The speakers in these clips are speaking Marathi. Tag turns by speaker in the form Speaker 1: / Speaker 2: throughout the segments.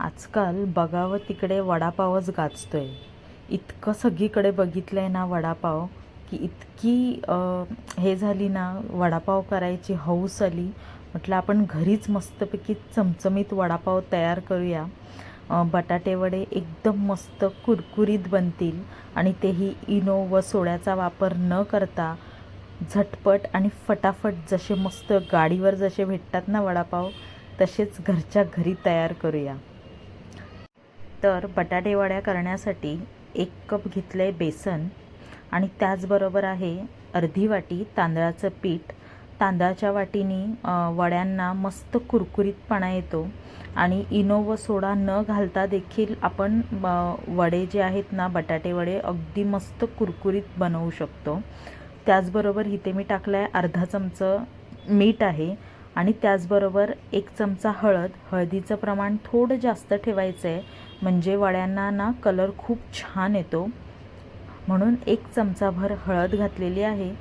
Speaker 1: आजकाल बघावं तिकडे वडापावच गाजतोय. इतकं सगळीकडे बघितलं आहे ना वडापाव की इतकी हे झाली ना वडापाव करायची हौस आली. म्हटलं आपण घरीच मस्तपैकी चमचमीत वडापाव तयार करूया. बटाटेवडे बटाटे वडे एकदम मस्त कुरकुरीत बनतील आणि तेही इनो व सोड्याचा वापर न करता झटपट आणि फटाफट जसे मस्त गाडीवर जसे भेटतात ना वडापाव तसेच घरच्या घरी तयार करूया. तर बटाटेवड्या करण्यासाठी एक कप घेतलं आहे बेसन आणि त्याचबरोबर आहे अर्धी वाटी तांदळाचं पीठ. तांदळाच्या वाटीने वड्यांना मस्त कुरकुरीतपणा येतो आणि इनो व सोडा न घालता देखील आपण वडे जे आहेत ना बटाटे वडे अगदी मस्त कुरकुरीत बनवू शकतो. त्याचबरोबर इथे मी टाकलं आहे अर्धा चमचं मीठ आहे आणि त्याचबरोबर एक चमचा हळद. हळदीचं प्रमाण थोडं जास्त ठेवायचं आहे म्हणजे वड्यांना ना कलर खूप छान येतो. म्हणून एक चमचाभर हळद घातलेली आहे.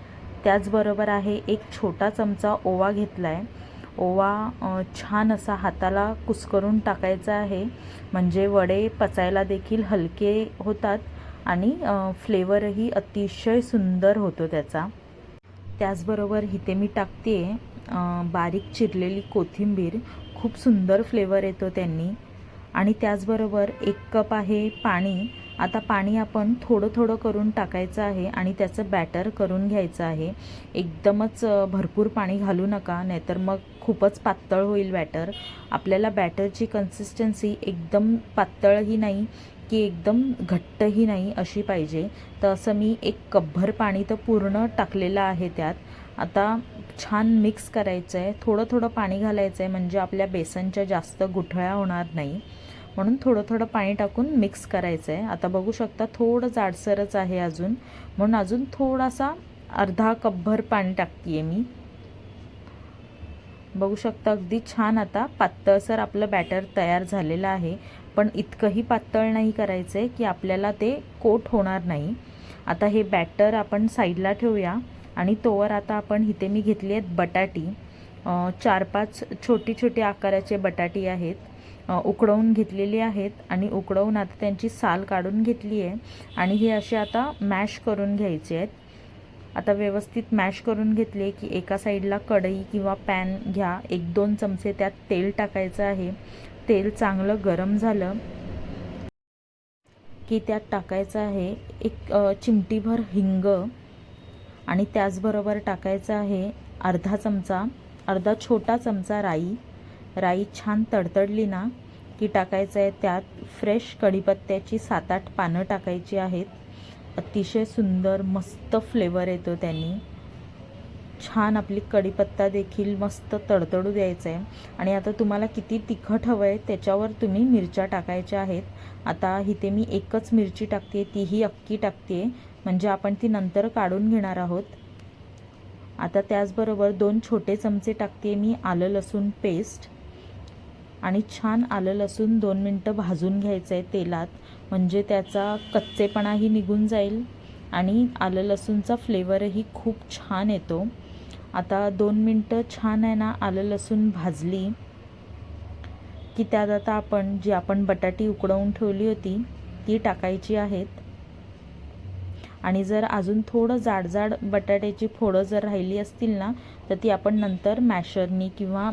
Speaker 1: त्याचबरोबर आहे एक छोटा चमचा ओवा घेतला आहे ओवा छान असा हाताला कुस्करून टाकायचा आहे. म्हणजे वडे पचायला देखील हलके होतात आणि फ्लेवरही अतिशय सुंदर होतो त्याचा. त्याचबरोबर इथे मी टाकते बारीक चिरलेली कोथिंबीर. खूप सुंदर फ्लेवर येतो त्यांनी. आणि त्याचबरोबर एक कप आहे पाणी. आता पाणी आपण थोडं थोडं करून टाकायचं आहे आणि त्याचं बॅटर करून घ्यायचं आहे. एकदमच भरपूर पाणी घालू नका नाहीतर मग खूपच पातळ होईल बॅटर आपल्याला बॅटरची कन्सिस्टन्सी एकदम पातळही नाही की एकदम घट्टही नाही अशी पाहिजे. तर असं मी एक कपभर पाणी तर पूर्ण टाकलेलं आहे त्यात. आता छान मिक्स करायचं आहे थोडं थोडं पाणी घालायचं आहे म्हणजे आपल्या बेसनच्या जास्त गुठळ्या होणार नाही. म्हणून थोडं थोडं पाणी टाकून मिक्स करायचं आहे आता बघू शकता थोडं जाडसरच आहे अजून. म्हणून अजून थोडासा अर्धा कपभर पाणी टाकते आहे मी. बघू शकता अगदी छान आता पातळसर आपलं बॅटर तयार झालेलं आहे. पण इतकंही पातळ नाही करायचं आहे की आपल्याला ते कोट होणार नाही. आता हे बॅटर आपण साईडला ठेवूया. आणि तोवर आता आपण इथे मी घेतली आहेत बटाटी. चार पाच छोटी छोटी आकाराचे बटाटी आहेत. उकडवून घेतलेली आहेत आणि उकडवून आता त्यांची साल काढून घेतली आहे. आणि हे असे आता मॅश करून घ्यायचे आहेत. आता व्यवस्थित मॅश करून घेतले की एका साईडला कढई किंवा पॅन घ्या. एक दोन चमचे त्यात तेल टाकायचं आहे. तेल चांगलं गरम झालं की त्यात टाकायचं आहे एक चिमटीभर हिंग. आणि त्याचबरोबर टाकायचं आहे अर्धा चमचा अर्धा छोटा चमचा राई. राई छान तडतडली ना की टाकायचं आहे त्यात फ्रेश कढीपत्त्याची सात आठ पानं टाकायची आहेत. अतिशय सुंदर मस्त फ्लेवर येतो त्यांनी. छान आपली कढीपत्ता देखील मस्त तडतडू द्यायचं आहे आणि आता तुम्हाला किती तिखट हवं आहे त्याच्यावर तुम्ही मिरच्या टाकायच्या आहेत. आता इथे मी एकच मिरची टाकते तीही अक्की टाकते म्हणजे आपण ती नंतर काढून घेणार आहोत. आता त्याचबरोबर दोन छोटे चमचे टाकते मी आलं लसूण पेस्ट आणि छान आलं लसूण दोन मिनटं भाजून घ्यायचं आहे तेलात. म्हणजे त्याचा कच्चेपणाही निघून जाईल आणि आलं लसूणचा फ्लेवरही खूप छान येतो. आता दोन मिनटं छान आहे ना आलं लसूण भाजली की त्यात आता आपण जी आपण बटाटी उकडवून ठेवली होती ती टाकायची आहेत. आणि जर अजून थोडं जाडजाड बटाट्याची फोडं जर राहिली असतील ना तर ती आपण नंतर मॅशरनी किंवा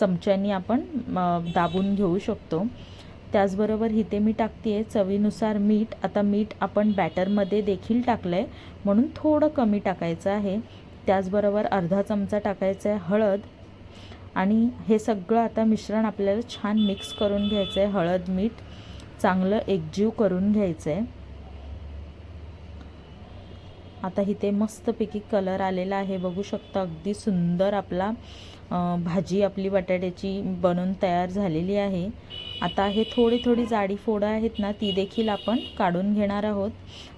Speaker 1: चमच्यानी आपण दाबून घेऊ शकतो. त्याचबरोबर इथे मी टाकते आहे चवीनुसार मीठ. आता मीठ आपण बॅटरमध्ये देखील टाकलं आहे म्हणून थोडं कमी टाकायचं आहे. त्याचबरोबर अर्धा चमचा टाकायचा आहे हळद. आणि हे सगळं आता मिश्रण आपल्याला छान मिक्स करून घ्यायचं आहे हळद मीठ. चांगलं एकजीव करून घ्यायचं आहे आता इथे मस्तपैकी कलर आलेला आहे. बघू शकता अगदी सुंदर आपला भाजी आपली बटाट्याची बनवून तयार झालेली आहे. आता हे थोडी थोडी जाडी फोडं आहेत ना ती देखील आपण काढून घेणार आहोत.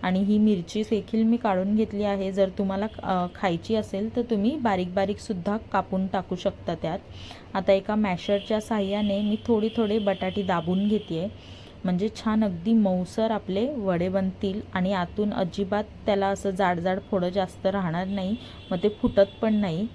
Speaker 1: आणि ही मिरची देखील मी काढून घेतली आहे. जर तुम्हाला खायची असेल तर तुम्ही बारीक बारीकसुद्धा कापून टाकू शकता त्यात. आता एका मॅशरच्या साह्याने मी थोडी थोडी बटाटी दाबून घेते आहे म्हणजे छान अगदी मऊसर आपले वडे बनतील आणि आतून अजिबात त्याला असं जाड जाड फोडं जास्त राहणार नाही मग ते फुटत पण नाही.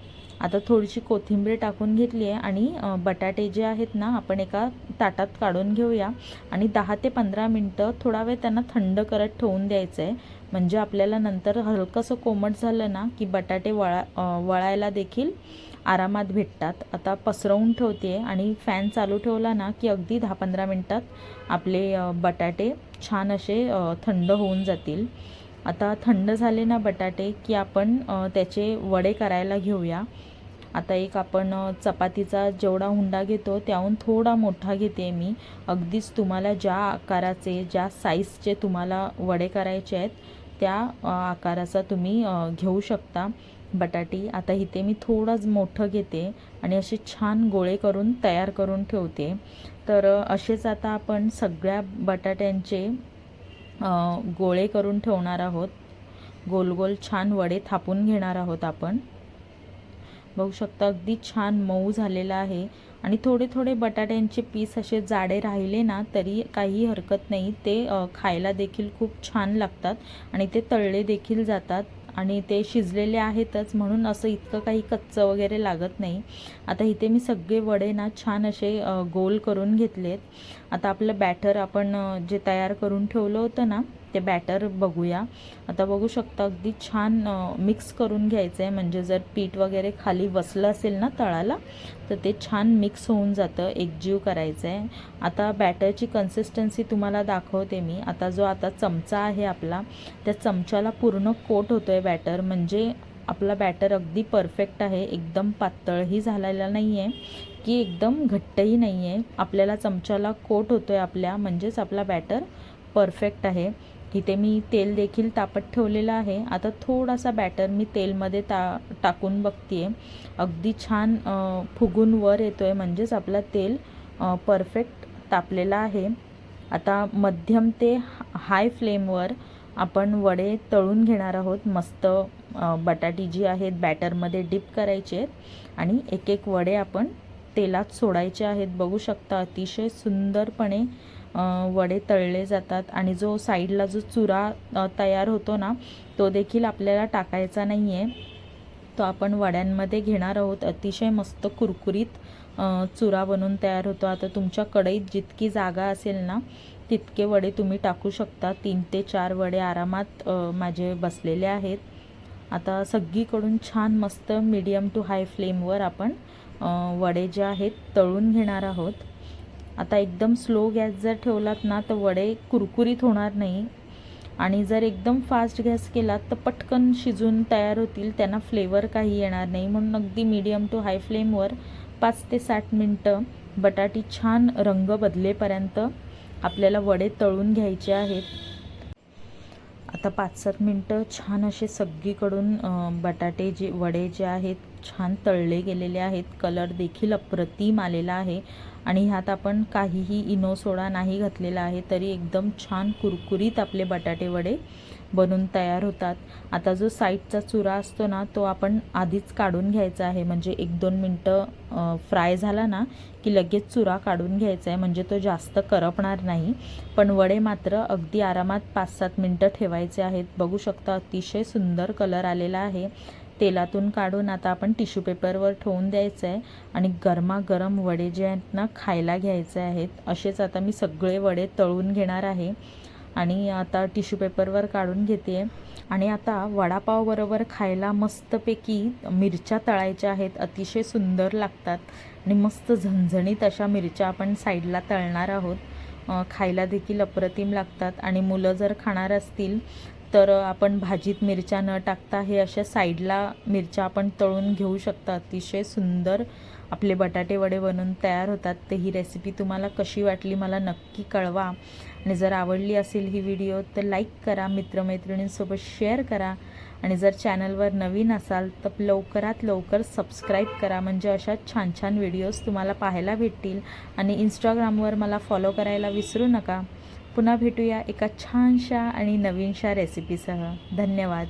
Speaker 1: आता थोडीशी कोथिंबीर टाकून घेतली आहे आणि बटाटे जे आहेत ना आपण एका ताटात काढून घेऊया. आणि दहा ते पंधरा मिनटं थोडा वेळ त्यांना थंड करत ठेवून द्यायचं आहे म्हणजे आपल्याला नंतर हलकंसं कोमट झालं ना की बटाटे वळा वळायला देखील आरामात भेटतात. आता पसरवून ठेवते आणि फॅन चालू ठेवला ना की अगदी दहा पंधरा मिनटात आपले बटाटे छान असे थंड होऊन जातील. आता थंड झाले ना बटाटे की आपण त्याचे वडे करायला घेऊया. आता एक आपण चपातीचा जेवढा हुंडा घेतो त्याहून थोडा मोठा घेते मी. अगदीच तुम्हाला ज्या आकाराचे ज्या साईजचे तुम्हाला वडे करायचे आहेत त्या आकाराचा तुम्ही घेऊ शकता. बटाटी. आता इथे मी थोडंच मोठं घेते आणि असे छान गोळे करून तयार करून ठेवते. तर असेच आता आपण सगळ्या बटाट्यांचे गोळे करून ठेवणार आहोत. गोल गोल छान वडे थापून घेणार आहोत आपण. बघू शकता अगदी छान मऊ झालेला आहे. आणि थोडे थोडे बटाट्यांचे पीस असे जाडे राहिले ना तरी काही हरकत नाही. ते खायला देखील खूप छान लागतात आणि ते तळले देखील जातात. आणि ते शिजलेले आहेतच म्हणून असं इतकं काही कच्चं वगैरे लागत नाही. आता इथे मी सगळे वडे ना छान असे गोल करून घेतलेत. आता आपलं बॅटर आपण जे तयार करून ठेवलं होतं ना ते बॅटर बघूया. आता बघू शकता अगदी छान मिक्स करून घ्यायचं आहे म्हणजे जर पीठ वगैरे खाली बसलं असेल ना तळाला तर ते छान मिक्स होऊन जातं. एकजीव करायचं आहे आता बॅटरची कन्सिस्टन्सी तुम्हाला दाखवते मी. आता जो आता चमचा आहे आपला त्या चमच्याला पूर्ण कोट होतो आहे बॅटर म्हणजे आपला बॅटर अगदी परफेक्ट आहे. एकदम पातळही झालेला नाही आहे की एकदम घट्टही नाही आहे आपल्याला चमच्याला कोट होतो आहे आपल्या. म्हणजेच आपला बॅटर परफेक्ट आहे. इथे मी तेल देखील तापत ठेवलेलं आहे. आता थोडासा बॅटर मी तेलमध्ये ता टाकून बघते अगदी छान फुगून वर येतो आहे म्हणजेच आपला तेल परफेक्ट तापलेला आहे. आता मध्यम ते हाय फ्लेमवर आपण वडे तळून घेणार आहोत. मस्त बटाटी जी आहेत बॅटरमध्ये डिप करायचे आहेत. आणि एक एक वडे आपण तेलात सोडायचे आहेत. बघू शकता अतिशय सुंदरपणे वडे तळले जातात आणि जो साईडला जो चुरा तयार होतो ना तो देखील आपल्याला टाकायचा नाही आहे तो आपण वड्यांमध्ये घेणार आहोत. अतिशय मस्त कुरकुरीत चुरा बनून तयार होतो. आता तुमच्या कढईत जितकी जागा असेल ना तितके वडे तुम्ही टाकू शकता. तीन ते चार वडे आरामात माझे बसलेले आहेत. आता सगळीकडून छान मस्त मीडियम टू हाय फ्लेमवर आपण वडे जे आहेत तळून घेणार आहोत. आता एकदम स्लो गॅस जर ठेवलात ना तर वडे कुरकुरीत होणार नाही. आणि जर एकदम फास्ट गॅस केलात तर पटकन शिजून तयार होतील त्यांना फ्लेवर काही येणार नाही. म्हणून अगदी मीडियम टू हाय फ्लेमवर पाच ते साठ मिनटं बटाटी छान रंग बदलेपर्यंत आपल्याला वडे तळून घ्यायचे आहेत. आता पाच सात मिनटं छान असे सगळीकडून बटाटे जे वडे जे आहेत छान तळले गेलेले आहेत. कलर देखील अप्रतिम आलेला आहे. आणि ह्यात आपण काहीही इनो सोडा नाही घातलेला आहे तरी एकदम छान कुरकुरीत आपले बटाटे वडे बनून तयार होतात. आता जो साईडचा चुरा असतो ना तो आपण आधीच काढून घ्यायचा आहे. म्हणजे एक दोन मिनटं फ्राय झाला ना की लगेच चुरा काढून घ्यायचा आहे. म्हणजे तो जास्त करपणार नाही. पण वडे मात्र अगदी आरामात पाच सात मिनटं ठेवायचे आहेत. बघू शकता अतिशय सुंदर कलर आलेला आहे. तेलातून काढून आता आपण टिश्यू पेपरवर ठेवून द्यायचं आहे आणि गरमागरम वडे जे आहेत ना खायला घ्यायचे आहेत. असेच आता मी सगळे वडे तळून घेणार आहे आणि आता टिश्यू पेपरवर काढून घेते. आणि आता वडापावबरोबर खायला मस्तपैकी मिरच्या तळायच्या आहेत अतिशय सुंदर लागतात आणि मस्त झणझणीत अशा मिरच्या आपण साईडला तळणार आहोत. खायला देखील अप्रतिम लागतात. आणि मुलं जर खाणार असतील तर आपण भाजीत मिरच्या न टाकता हे अशा साईडला मिरच्या आपण तळून घेऊ शकता. अतिशय सुंदर आपले बटाटे वडे बनवून तयार होतात. तर ही रेसिपी तुम्हाला कशी वाटली मला नक्की कळवा. आणि जर आवडली असेल ही व्हिडिओ तर लाईक करा मित्रमैत्रिणींसोबत शेअर करा. आणि जर चॅनलवर नवीन असाल तर लवकरात लवकर सबस्क्राईब करा. म्हणजे अशा छान छान व्हिडिओज तुम्हाला पाहायला भेटतील. आणि इंस्टाग्रामवर मला फॉलो करायला विसरू नका. पुन्हा भेटूया एका छानशा आणि नवीनशा रेसिपीसह धन्यवाद.